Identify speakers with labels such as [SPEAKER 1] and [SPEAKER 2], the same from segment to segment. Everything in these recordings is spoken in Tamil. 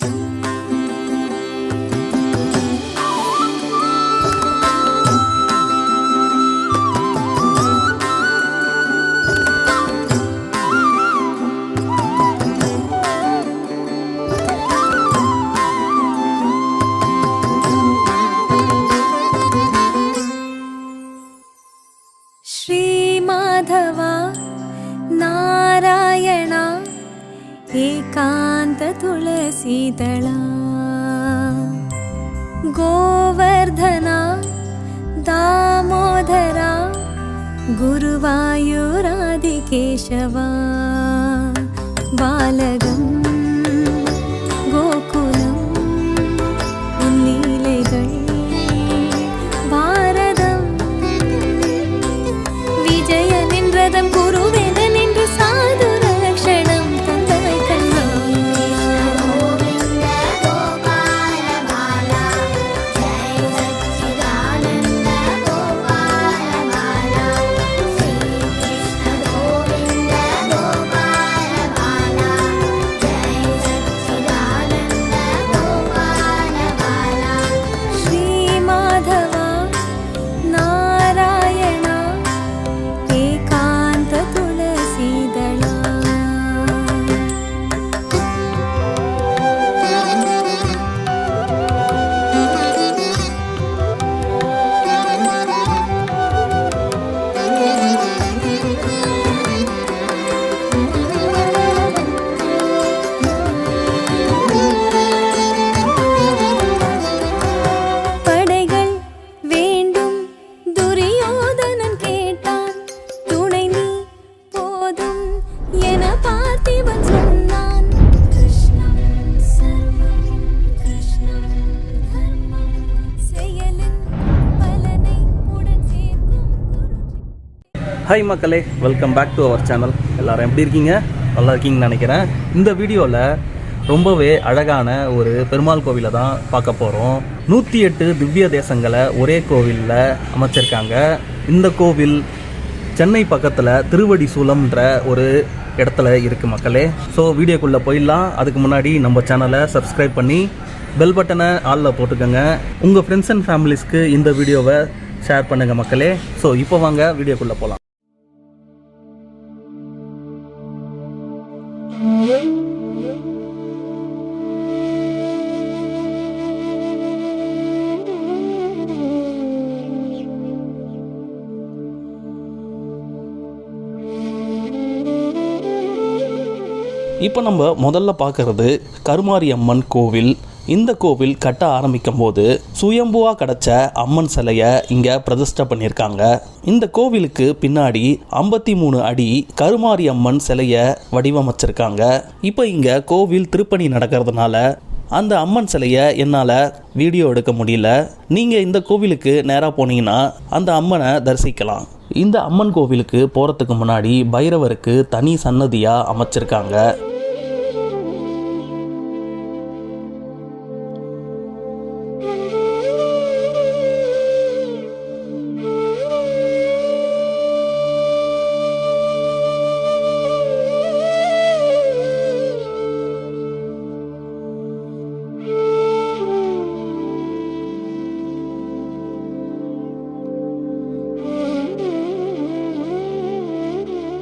[SPEAKER 1] Thank you. एकान्त तुळसीतला गोवर्धना दामोदरा गुरुवायुरादिकेशवा बालगङ्गा
[SPEAKER 2] ஹாய் மக்களே welcome back to our channel எல்லோரும் எப்படி இருக்கீங்க? நல்லா இருக்கீங்கன்னு நினைக்கிறேன். இந்த வீடியோவில் ரொம்பவே அழகான ஒரு பெருமாள் கோவிலை தான் பார்க்க போகிறோம் நூற்றி எட்டு திவ்ய தேசங்களை ஒரே கோவிலில் அமைச்சிருக்காங்க. இந்த கோவில் சென்னை பக்கத்தில் திருவடி சூலம்ன்ற ஒரு இடத்துல இருக்குது மக்களே. ஸோ வீடியோக்குள்ளே போயிடலாம். அதுக்கு முன்னாடி நம்ம சேனலை சப்ஸ்கிரைப் பண்ணி பெல் பட்டனை ஆளில் போட்டுக்கோங்க. உங்கள் ஃப்ரெண்ட்ஸ் அண்ட் ஃபேமிலிஸ்க்கு இந்த வீடியோவை ஷேர் பண்ணுங்கள் மக்களே. ஸோ இப்போ வாங்க வீடியோக்குள்ளே போகலாம் இப்போ நம்ம முதல்ல பார்க்கறது கருமாரி அம்மன் கோவில். இந்த கோவில் கட்ட ஆரம்பிக்கும் போது சுயம்புவாக கிடச்ச அம்மன் சிலையை இங்கே பிரதிஷ்டை பண்ணியிருக்காங்க இந்த கோவிலுக்கு பின்னாடி ஐம்பத்தி மூணு அடி கருமாரி அம்மன் சிலையை வடிவமைச்சிருக்காங்க. இப்போ இங்கே கோவில் திருப்பணி நடக்கிறதுனால அந்த அம்மன் சிலையை என்னால் வீடியோ எடுக்க முடியல. நீங்கள் இந்த கோவிலுக்கு நேராக போனீங்கன்னா அந்த அம்மனை தரிசிக்கலாம். இந்த அம்மன் கோவிலுக்கு போகிறதுக்கு முன்னாடி பைரவருக்கு தனி சன்னதியாக அமைச்சிருக்காங்க.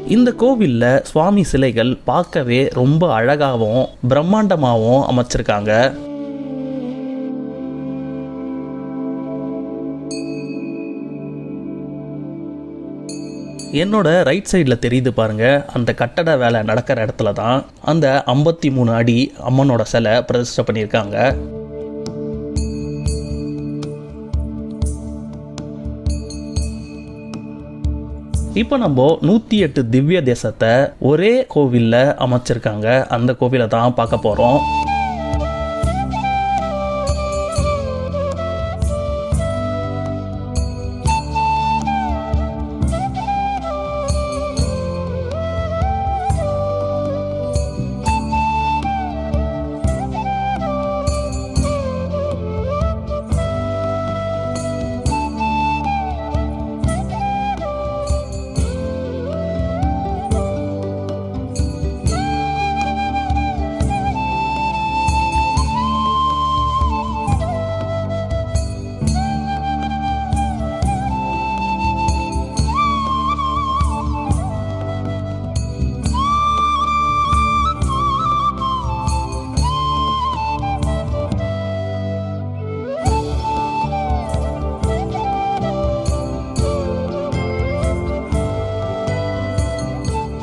[SPEAKER 2] இந்த கோவிலில் சுவாமி சிலைகள் பார்க்கவே ரொம்ப அழகாகவும் பிரம்மாண்டமாகவும் அமைச்சிருக்காங்க. என்னோட ரைட் சைடில் தெரியுது பாருங்க. அந்த கட்டட வேலை நடக்கிற இடத்துல தான் அந்த ஐம்பத்தி மூணு அடி அம்மனோட சிலை பிரதிஷ்டை பண்ணியிருக்காங்க. இப்போ நம்ம நூற்றி எட்டு திவ்ய தேசத்தை ஒரே கோவிலில் அமைச்சிருக்காங்க. அந்த கோவிலை தான் பார்க்க போகிறோம்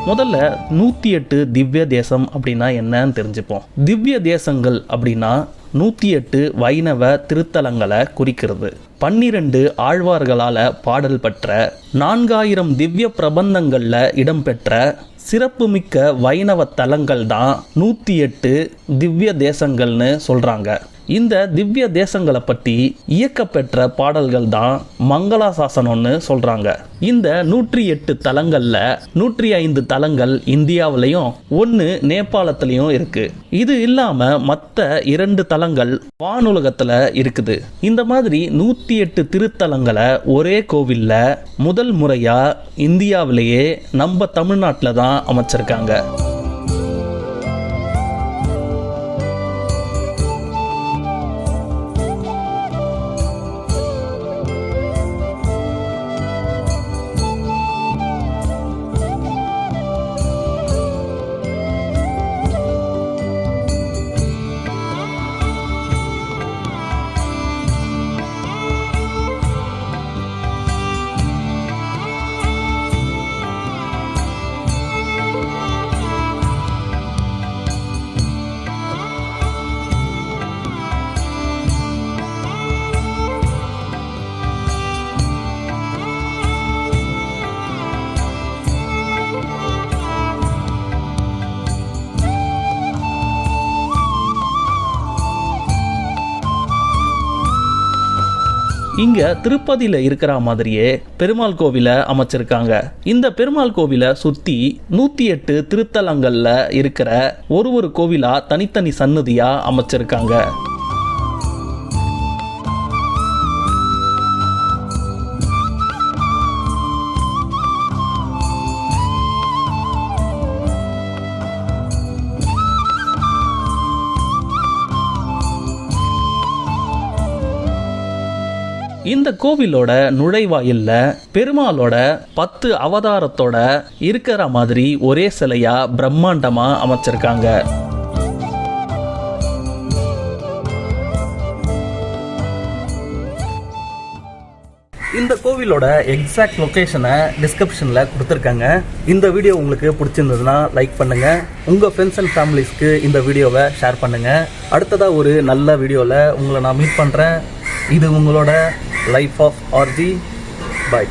[SPEAKER 2] முதல்ல நூற்றி எட்டு திவ்ய தேசம் அப்படின்னா என்னன்னு தெரிஞ்சுப்போம். திவ்ய தேசங்கள் அப்படின்னா நூற்றி எட்டு வைணவ திருத்தலங்களை குறிக்கிறது. பன்னிரண்டு ஆழ்வார்களால் பாடல் பெற்ற நான்காயிரம் திவ்ய பிரபந்தங்களில் இடம்பெற்ற சிறப்புமிக்க வைணவ தலங்கள் தான் நூற்றி எட்டு திவ்ய தேசங்கள்னு சொல்கிறாங்க இந்த திவ்ய தேசங்களை பற்றி இயக்கப்பெற்ற பாடல்கள் தான் மங்களாசாசனம்னு சொல்கிறாங்க இந்த நூற்றி எட்டு தலங்களில் நூற்றி ஐந்து தலங்கள் இந்தியாவிலையும் ஒன்று நேபாளத்துலேயும் இருக்கு. இது இல்லாமல் மற்ற இரண்டு தலங்கள் வானுலகத்தில் இருக்குது. இந்த மாதிரி நூற்றி எட்டு திருத்தலங்களை ஒரே கோவிலில் முதல் முறையாக இந்தியாவிலேயே நம்ம தமிழ்நாட்டில் தான் அமைச்சிருக்காங்க. இங்க திருப்பதியில இருக்கிற மாதிரியே பெருமாள் கோவிலை அமைச்சிருக்காங்க. இந்த பெருமாள் கோவிலை சுத்தி நூத்தி எட்டு திருத்தலங்கள்ல இருக்கிற ஒரு ஒரு கோவிலா தனித்தனி சன்னதியா அமைச்சிருக்காங்க. இந்த கோவிலோட நுழைவாயில்ல பெருமாளோட பத்து அவதாரத்தோட இருக்கிற மாதிரி ஒரே சிலையா பிரம்மாண்டமா அமைச்சிருக்காங்க. இந்த கோவிலோட எக்ஸாக்ட் லொக்கேஷனை டிஸ்கிரிப்ஷனில் கொடுத்துருக்காங்க. இந்த வீடியோ உங்களுக்கு பிடிச்சிருந்ததுன்னா லைக் பண்ணுங்கள் உங்கள் ஃப்ரெண்ட்ஸ் அண்ட் ஃபேமிலிஸ்க்கு இந்த வீடியோவை ஷேர் பண்ணுங்கள் அடுத்ததாக ஒரு நல்ல வீடியோவில் உங்களை நான் மீட் பண்ணுறேன் இது உங்களோட லைஃப் ஆஃப் ஆர்ஜி பாய்